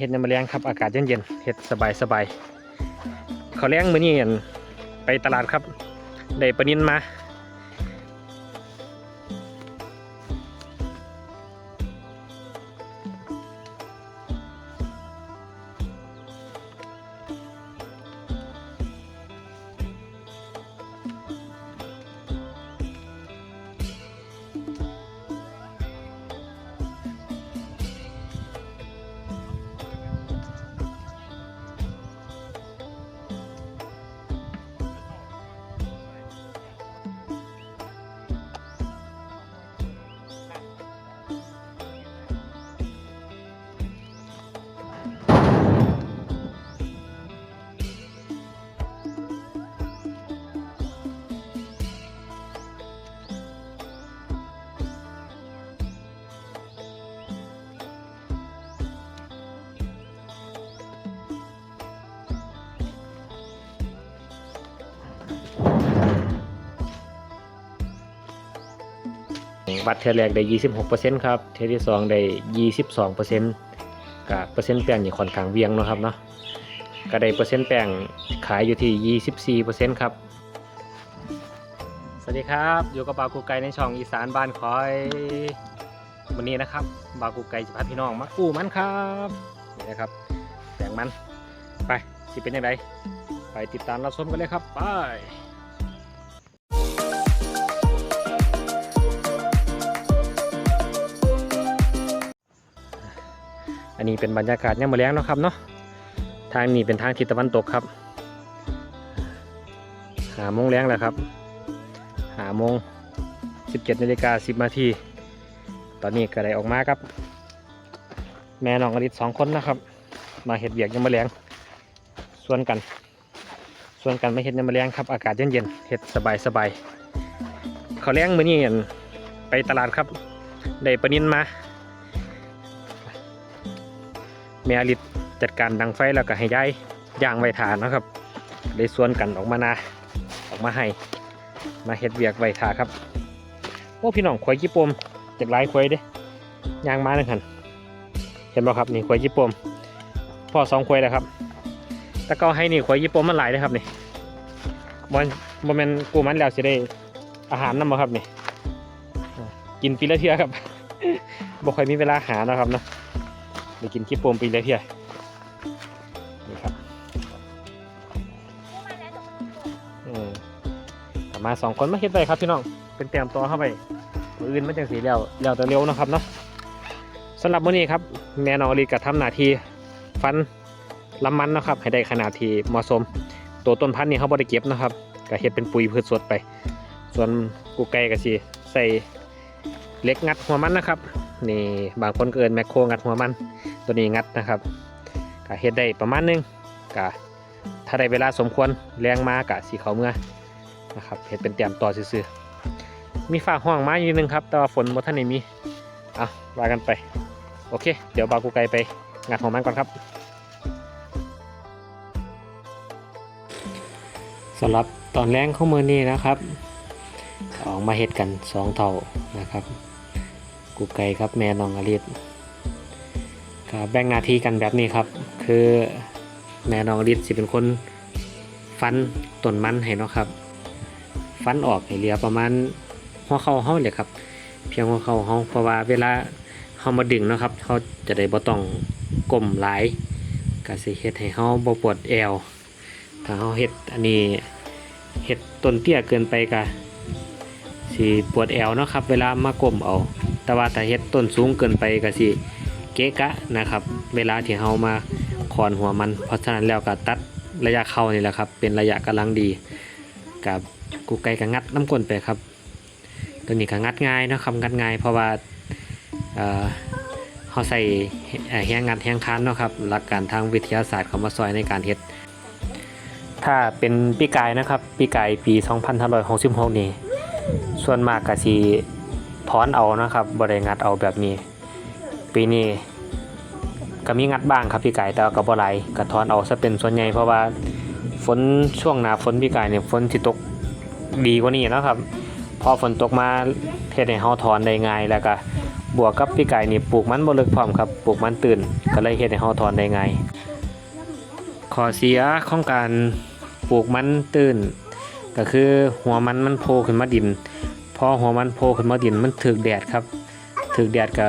เห็ดน้ำมะเรงครับอากาศเย็นๆเห็ดสบายสบายๆเขาวแรงมือนี้อั่นไปตลาดครับได้ปนินมา วัดเทแรกได้ 26%ครับ เทอที่ 2 ได้ 22%กับเปอร์เซ็นต์แป้งนี่ค่อนข้างเวียงเนาะครับเนาะก็ได้เปอร์เซ็นต์แป้งขายอยู่ที่ 24%ครับ สวัสดีครับ อยู่กับบากูไกในช่องอีสานบ้านคอย วันนี้นะครับ บากูไกจะพาพี่น้องมากู้มันครับนี่นะครับแป้งมัน ไปสิเป็นยังไงไปติดตามรับชมกันเลยครับ ไป อันนี้เป็นบรรยากาศยามมื้อแลงเนาะครับเนาะทางนี้เป็นทางทิศตะวันตกครับหาโมงแรงแล้วครับหาโมง17นาฬิกา10นาทีตอนนี้ก็ได้ออกมาครับ แม่น้องอดิตสองคนนะครับ มาเห็ดเบียกยามมื้อแรงส่วนกัน ส่วนกันไม่เห็ดยามมื้อแรงครับอากาศเย็นๆเห็ดสบายๆเขาแรงมื้อนี้ไปตลาดครับได้ปลานินมา ม่อลิดจัดการดังไฟแล้วก็ให้ย้ายย่างไว้ทานนะครับได้ส่วนกันออกมานาออกมาให้ มาเฮ็ดเวียกไว้ทาครับโอ้พี่น้องขวายญี่ปุ่มจากหลายขวายเด้ย่างมาหนึ่งหันเห็นบ่ครับนี่ขวายญี่ปุ่มพอสองขวายแล้วครับแต่ก็ให้นี่ขวายญี่ปุ่มมันหลายเลยครับนี่บอลบอลแมนกูมันแล้วสิได้อาหารนำบ่ครับนี่กินปีละเทื่อครับบ่ค่อยมีเวลาหานะครับเนาะ ไปกินขี้โปมปีเลยพี่ใหญ่นี่ครับอืมกลับมาสองคนมาเฮ็ดได้ครับพี่น้องเป็นเตรียมตัวเข้าไปอื่นมันจังสีแล้วแล้วแต่เร็วนะครับเนาะสำหรับมื้อนี้ครับแม่น้องอลีก็ทำหน้าที่ฟันลำมันนะครับ ให้ได้ขนาดที่เหมาะสม ตัวต้นพันธุ์นี่เขาบ่ได้เก็บนะครับก็เฮ็ดเป็นปุ๋ยพืชสดไป ส่วนกูไก่ก็สิใส่ เล็กงัดหัวมันนะครับนี่บางคนเอินแมคโครงัดหัวมัน ตัวนี้งัดนะครับก็เฮ็ดได้ประมาณนึงก็ถ้าได้เวลาสมควรแรงมากะสีเขาเมื่อนะครับเฮ็ดเป็นเตรียมต่อซื่อๆมีฝากห้องมาอยู่นึงครับ แต่ว่าฝนบ่ทันได้มีเอาว่ากันไป โอเค เดี๋ยวบากูไกไปงัดหัวมันก่อนครับสำหรับตอนแรงขอมือนี้นะครับออกมาเฮ็ดกันสองเท่านะครับ กูไก่ครับแม่น้องอลิศก็แบ่งหน้าที่กันแบบนี้ครับ คือแม่น้องอลิศสิเป็นคนฟันต้นมันให้เนาะครับ ฟันออกให้เหลือประมาณหัวเข่าเฮาเลยครับ เพียงหัวเข่าเฮาเพราะว่าเวลาเฮามาดึงเนาะครับเขาจะได้บ่ต้องก้มหลายก็สิเฮ็ดให้เฮาบ่ปวดแอวถ้าเฮาเฮ็ดอันนี้เฮ็ดต้นเตี้ยเกินไปก็สิปวดแอวเนาะครับ เวลามาก้มเอา แต่ว่าถ้าเฮ็ดต้นสูงเกินไปก็สิเกะกะนะครับ เวลาที่เรามาคอนหัวมัน เพราะฉะนั้นแล้วก็ตัดระยะเข้านี่แหละครับ เป็นระยะกำลังดีกับกูไก่ก็งัดน้ำก้นไปครับ ตัวนี้ก็งัดง่ายนะครับงัดง่าย เพราะว่าเขาใส่แห้งงัดแห้งค้านเนาะครับหลักการทางวิทยาศาสตร์เขามาซอยในการเฮ็ดถ้าเป็นปีกายนะครับปีกายปี 2566 นี่ส่วนมากก็สิ ถอนเอานะครับบ่ได้งัดเอาแบบนี้ ปีนี้ก็มีงัดบ้างครับพี่ไก่แต่ก็บ่หลายก็ถอนเอาซะเป็นส่วนใหญ่เพราะว่าฝนช่วงหน้าฝนพี่ไก่เนี่ยฝนสิตกดีกว่านี้นะครับ พอฝนตกมาเฮ็ดให้เฮาถอนได้ง่ายแล้วก็บวกกับพี่ไก่นี่ปลูกมันบ่ลึกพร้อมครับปลูกมันตื่น ก็เลยเฮ็ดให้เฮาถอนได้ง่ายข้อเสียของการปลูกมันตื่น ก็คือหัวมันมันโผล่ขึ้นมาดิน พอหัวมันโผล่ขึ้นมาดินมันถึกแดดครับถึกแดดก็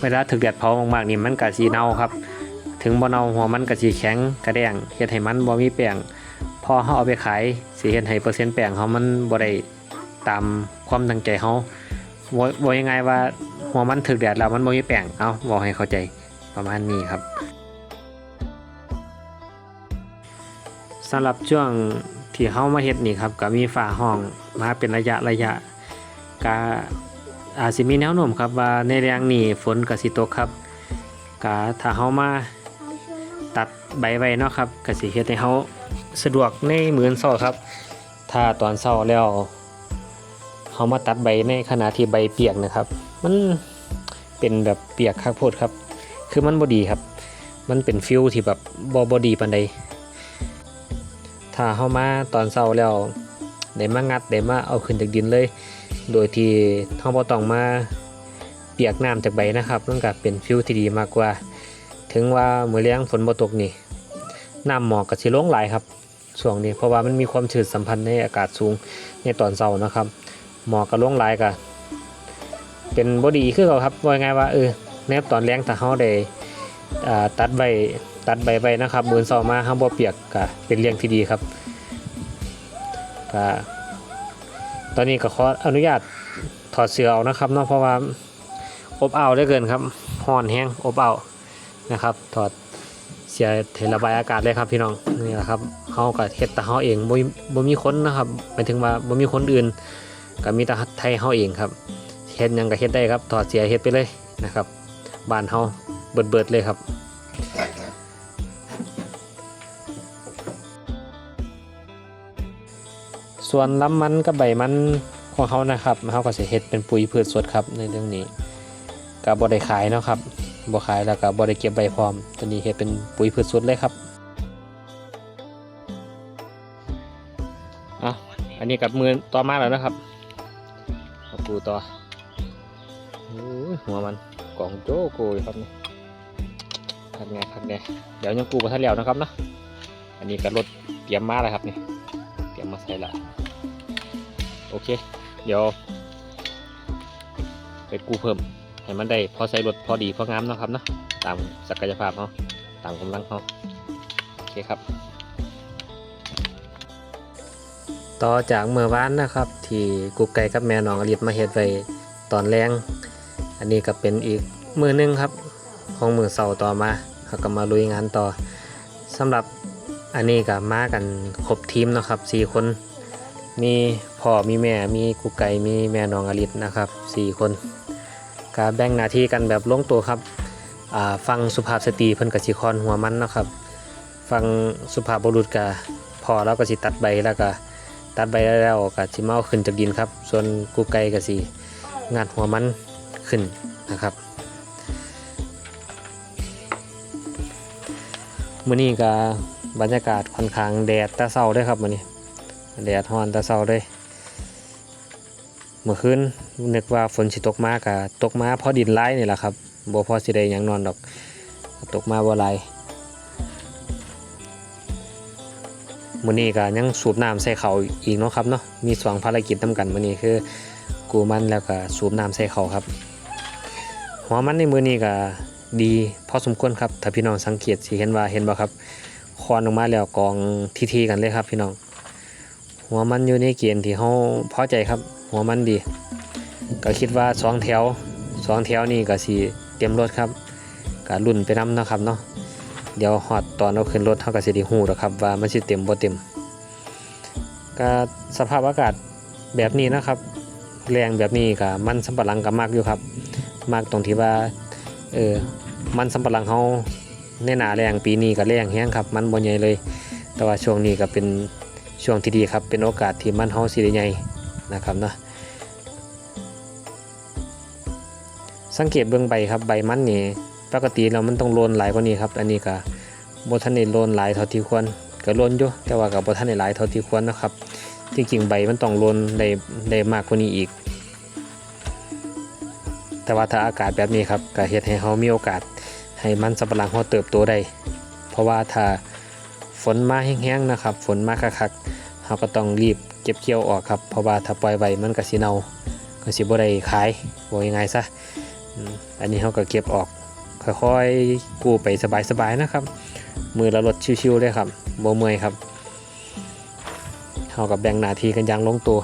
เวลาถึกแดดเผามากๆนี่มันก็สิเน่าครับ ถึงบ่เน่าหัวมันก็สิแข็งกระแดงเฮ็ดให้มันบ่มีแป้งพอเฮาเอาไปขายสิเฮ็ดให้เปอร์เซ็นต์แป้งเฮามันบ่ได้ตามความตั้งใจเฮาบ่บ่ยังไงว่าหัวมันถึกแดดแล้วมันบ่มีแป้งเอ้าบอกให้เข้าใจประมาณนี้ครับสำหรับช่วง ที่เฮามาเฮ็ดนี่ครับก็มีฝ้าห้องมาเป็นระยะระยะก็อาจสิมีแนวโน้มครับว่าในแรงนี้ฝนก็สิตกครับก็ถ้าเฮามาตัดใบไว้เนาะครับก็สิเฮ็ดให้เฮาสะดวกในมื้อเช้าครับ ถ้าตอนเช้าแล้วเฮามาตัดใบในขณะที่ใบเปียกนะครับ มันเป็นแบบเปียกคักโพดครับ คือมันบ่ดีครับ มันเป็นฟิลที่แบบบ่บ่ดีปานใด ถ้าเฮามาตอนเช้าแล้วได้มางัดได้มาเอาขึ้นจากดินเลย โดยที่เฮาบ่ต้องมาเปียกน้ำจากใบนะครับมันก็เป็นฟิลที่ดีมากกว่า ถึงว่าเมื้อแลงฝนบ่ตกนี่น้ำหมอกก็สิลงหลายครับช่วงนี้เพราะว่ามันมีความชื้นสัมพันธ์ในอากาศสูงในตอนเช้านะครับ หมอกก็ลงหลายก็เป็นบ่ดีคือเก่าครับว่าไงว่าเออแนบตอนแรงถ้าเฮาได้ตัดใบ ตัดใบใบนะครับมือเช้ามาเฮามบ่เปียกก็เป็นเรื่องที่ดีครับก็ตอนนี้ก็ขออนุญาตถอดเสื้อเอานะครับเนาะเพราะว่าอบอ้าวเหลือเกินครับร้อนแห้งอบอ้าวนะครับ ถอดเสียเทระบายอากาศเลยครับพี่น้องนี่แหละครับเฮาก็เฮ็ดแต่เฮาเองบ่มีบ่มีคนนะครับหมายถึงว่าบ่มีคนอื่นก็มีแต่ไทยเฮาเองครับเฮ็ดยังก็เฮ็ดได้ครับถอดเสียเฮ็ดไปเลยนะครับบ้านเฮาเบิดเบิดเลยครับ ส่วนลำมันกับใบมันของเขานะครับเขาก็จะเฮ็ดเป็นปุ๋ยพืชสดครับในเรื่องนี้ก็บ่ได้ขายเนาะครับบ่ขายแล้วก็บ่ได้เก็บใบพร้อมตัวนี้เฮ็ดเป็นปุ๋ยพืชสดเลยครับอะอันนี้กับมือต่อมาแล้วนะครับเอาปูต่อโหัวมันกล่องโจโกยครับนี่คักแน่คักแน่เดี๋ยวยังปูมาทันแล้วนะครับเนาะอันนี้ก็รถเตรียมมาแล้วครับนี่ เตรียมมาใส่ละโอเค เดี๋ยวไปกู้เพิ่มให้มันได้พอใส่รถพอดีพองามเนาะครับเนาะตามศักยภาพเขาตามกำลังเขาโอเคครับ ต่อจากเมื่อวานนะครับ ที่กุ๊กไก่กับแม่น้องอลิศมาเฮ็ดไว้ตอนแรงอันนี้ก็เป็นอีกมือหนึงครับ ของมือเสาร์ต่อมาเขาก็มาลุยงานต่อสำหรับ อันนี้ก็มากันครบทีมนะครับสี่คน มีพ่อมีแม่มีกุไก่มีแม่น้องอลิศนะครับสี่คนก็แบ่งหน้าที่กันแบบลงตัวครับอ่าฟังสุภาพสตรีเพิ่นก็สิคอนหัวมันนะครับ ฟังสุภาพบุรุษก็พอแล้วก็สิตัดใบแล้วก็ตัดใบแล้วก็สิเอาขึ้นจากดินครับ ส่วนกุไก่ก็สิงัดหัวมันขึ้นนะครับมื้อนี้ก็ บรรยากาศค่อนข้างแดดตะเศร้าด้วยครับวันนี้ แดดฮ้อนตะเศร้าด้วยเมื่อคืนนึกว่าฝนสิตกมากะตกมาเพราะดินร้ายนี่แหละครับบ่พอสิได้ยังนอนดอก ตกมาบ่หลายมื้อนี้ก็ยังสูบน้ำใส่เขาอีกเนาะครับเนาะมีสองภารกิจนํกันมื้อนี้คือกูมันแล้วก็สูบน้ำใส่เขาครับ หัวมันในมื้อนี้ก็ดีพอสมควรครับถ้าพี่น้องสังเกตสิเห็นว่าเห็นบ่ครับ คอนออกมาแล้วกองทีๆกันเลยครับพี่น้อง หัวมันอยู่ในเกณฑ์ที่เขาพอใจครับ หัวมันดี ก็คิดว่าสองแถวสองแถวนี่ก็สีเตรียมรถครับก็รุ่นไปนำนะครับเนาะเดี๋ยวฮอดตอนเอาขึ้นรถเขาก็สิได้ฮู้แล้วครับว่ามันสิเต็มบ่เต็มก็สภาพอากาศแบบนี้นะครับแรงแบบนี้ก็มันสำปะหลังก็มากอยู่ครับ มากตรงที่ว่าเออมันสำปะหลังเขา ในหนาแรงปีนี้ก็แรงแห้งครับ มันบ่ใหญ่เลย แต่ว่าช่วงนี้ก็เป็นช่วงที่ดีครับ เป็นโอกาสที่มันเฮาสิได้ใหญ่นะครับเนาะสังเกตเบื้องใบครับใบมันนี่ปกติแล้วมันต้องโลนหลายกว่านี้ครับ อันนี้ก็บ่ทันได้โลนหลายเท่าที่ควรก็โลนอยู่แต่ว่าก็บ่ทันได้หลายเท่าที่ควรนะครับจริงๆใบมันต้องโลนได้ได้มากกว่านี้อีก แต่ว่าถ้าอากาศแบบนี้ครับก็เฮ็ดให้เฮามีโอกาส ให้มันสำปะหลังเฮาเติบโตได้ เพราะว่าถ้าฝนมาแห้งๆนะครับ ฝนมาคักๆเฮาก็ต้องรีบเก็บเกี่ยวออกครับ เพราะว่าถ้าปล่อยไว้มันก็สิเน่าก็สิบ่ได้ขายว่ายังไงซะ อันนี้เฮาก็เก็บออกค่อยๆกู้ไปสบายๆนะครับ มือละลดชิวๆเลยครับบ่เมื่อยครับเฮากับแบ่งหน้าทีกันอย่างลงตัว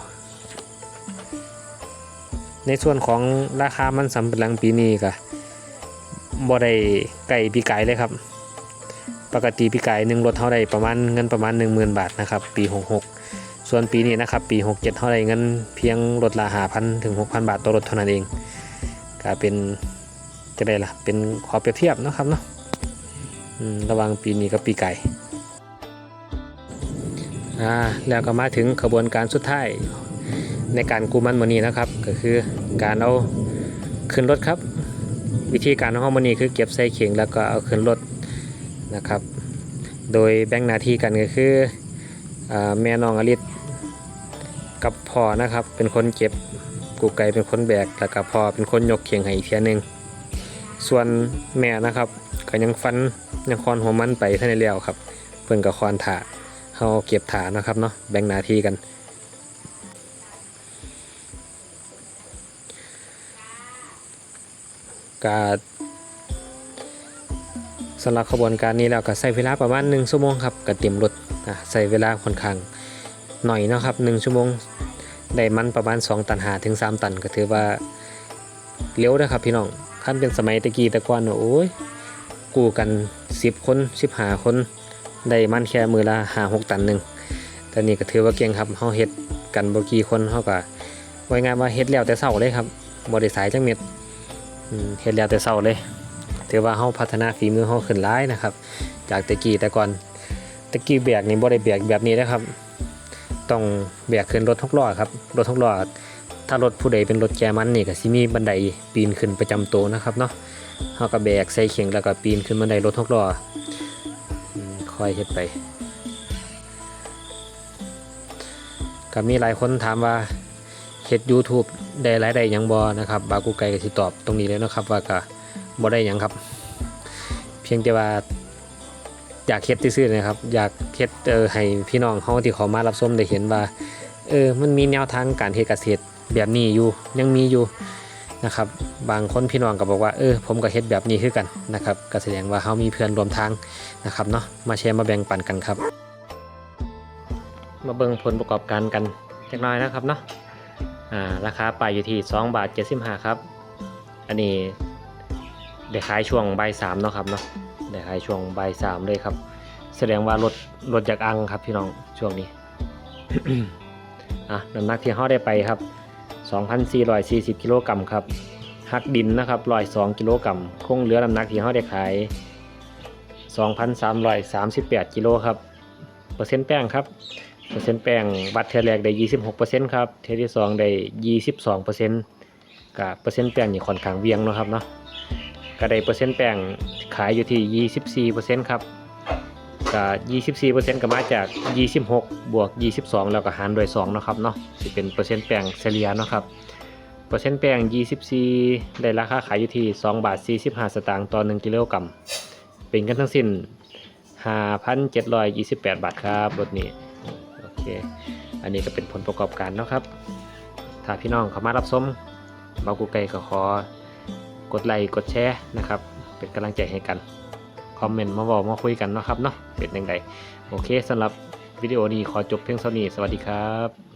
ในส่วนของราคามันสำปะหลังปีนี้ก็ บ่ได้ไก่ปีไก่เลยครับ ปกติปีไก่หนึ่งรถเท่าใดประมาณเงินประมาณ 10,000 บาทนะครับ ปี 66 ส่วนปีนี้นะครับ ปี 67 เท่าใดเงินเพียงรถละ5,000ถึง 6,000 บาทต่อรถเท่านั้นเองก็เป็นจะได้ล่ะเป็นขอเปรียบเทียบนะครับเนาะระหว่างปีนี้กับปีไก่แล้วก็มาถึงขบวนการสุดท้ายในการกู้มันมันนี้นะครับ ก็คือการเอาขึ้นรถครับ วิธีการของเรามันนี้คือเก็บใส่เข่งแล้วก็เอาขึ้นรถนะครับ โดยแบ่งหน้าที่กันก็คือแม่น้องอลิศกับพ่อนะครับ เป็นคนเก็บกูไก่เป็นคนแบกแล้วก็พ่อเป็นคนยกเข่งให้อีกเทียนึงส่วนแม่นะครับก็ยังฟันยังคอนหัวมันไปท่านในเลี้ยวครับ เพิ่อนกับคอนถาเขาเก็บถานะครับเนาะแบ่งหน้าที่กัน ก็สำหรับขบวนการนี้แล้วก็ใช้เวลาประมาณ1ชั่วโมงครับก็เตรียมรถอะใช้เวลาค่อนข้างหน่อยนะครับ1ชั่วโมงได้มันประมาณ 2 ตันหาถึง 3 ตันก็ถือว่าเร็วนะครับพี่น้องขั้นเป็นสมัยตะกี้ตะกอนโอ้ยกู้กัน 10 คน 15 คนได้มันแค่มือละ5 6ตันหนึ่งแต่นี่ก็ถือว่าเก่งครับเฮาเฮ็ดกันบ่กี่คนเฮาก็ไว้งานว่าเฮ็ดแล้วแต่เช้าเลยครับบ่ได้สายจังเม็ด เฮ็ดแล้วแต่เศร้าเลย ถือว่าเฮาพัฒนาฝีมือเฮาขึ้นหลายนะครับ จากตะกี้แต่ก่อนตะกี้แบกนี่บ่ได้แบกแบบนี้นะครับ ต้องแบกขึ้นรถทกล้อครับรถทกล้อถ้ารถผู้ใดเป็นรถแกมันนี่ก็สิมีบันไดปีนขึ้นประจำตัวนะครับเนาะเฮาก็แบกใส่เข่งแล้วก็ปีนขึ้นบันไดรถทกล้อค่อยเฮ็ดไปก็มีหลายคนถามว่า ฮ็ด YouTube ได้รายได้ยังบ่นะครับบากูไก่ก็สิตอบตรงนี้เลยนะครับว่าก็บ่ได้ยังครับ เพียงแต่ว่าอยากเฮ็ดซื่อๆนะครับ อยากเฮ็ดเออให้พี่น้องเฮาที่เขามารับชมได้เห็นว่าเออมันมีแนวทางการเฮ็ดเกษตรแบบนี้อยู่ยังมีอยู่นะครับ บางคนพี่น้องก็บอกว่าเออผมก็เฮ็ดแบบนี้คือกันนะครับก็แสดงว่าเฮามีเพื่อนรวมทางนะครับเนาะมาแชร์มาแบ่งปันกันครับ มาเบิ่งผลประกอบการกันจักน่อยนะครับเนาะ อ่าราคาไปอยู่ที่2บาท75ครับ อันนี้ได้ขายช่วงใบสามเนาะครับเนาะได้ขายช่วงใบสามเลยครับ แสดงว่ารถรถจากอังครับพี่น้องช่วงนี้อะน้ำหนักที่เขาได้ไปครับ 2,440กิโลกรัมครับหักดินนะครับ102กิโลกรัมคงเหลือน้ำหนักที่เขาได้ขาย 2,338กิโลครับ เปอร์เซ็นต์แป้งครับ เซ็นต์แป้งวัดเทแรกได้ยี่สิบหกเปอร์เซ็นต์ครับเทที่สองได้ยี่สิบสองเปอร์เซ็นต์กับเปอร์เซ็นต์แป้งนี่ค่อนข้างเวียงนะครับเนาะก็ได้เปอร์เซ็นต์แป้งขายอยู่ที่ยี่สิบสี่เปอร์เซ็นต์ครับกับยี่สิบสี่เปอร์เซ็นต์ก็มาจากยี่สิบหกบวกยี่สิบสองแล้วก็หารด้วยสองนะครับเนาะจะเป็นเปอร์เซ็นต์แป้งเฉลี่ยนะครับเปอร์เซ็นต์แป้งยี่สิบสี่ได้ราคาขายอยู่ที่สองบาทสี่สิบห้าสตางค์ต่อหนึ่งกิโลกรัมเป็นกันทั้งสิ้น5,728 บาทครับรถนี้ เค อันนี้ก็เป็นผลประกอบการเนาะครับ ถ้าพี่น้องเข้ามารับชมบากูไก่ก็ขอกดไลค์กดแชร์นะครับ เป็นกำลังใจให้กัน คอมเมนต์มาบอกมาคุยกันเนาะครับเนาะเป็นยังไงโอเคสำหรับวิดีโอนี้ขอจบเพียงเท่านี้สวัสดีครับ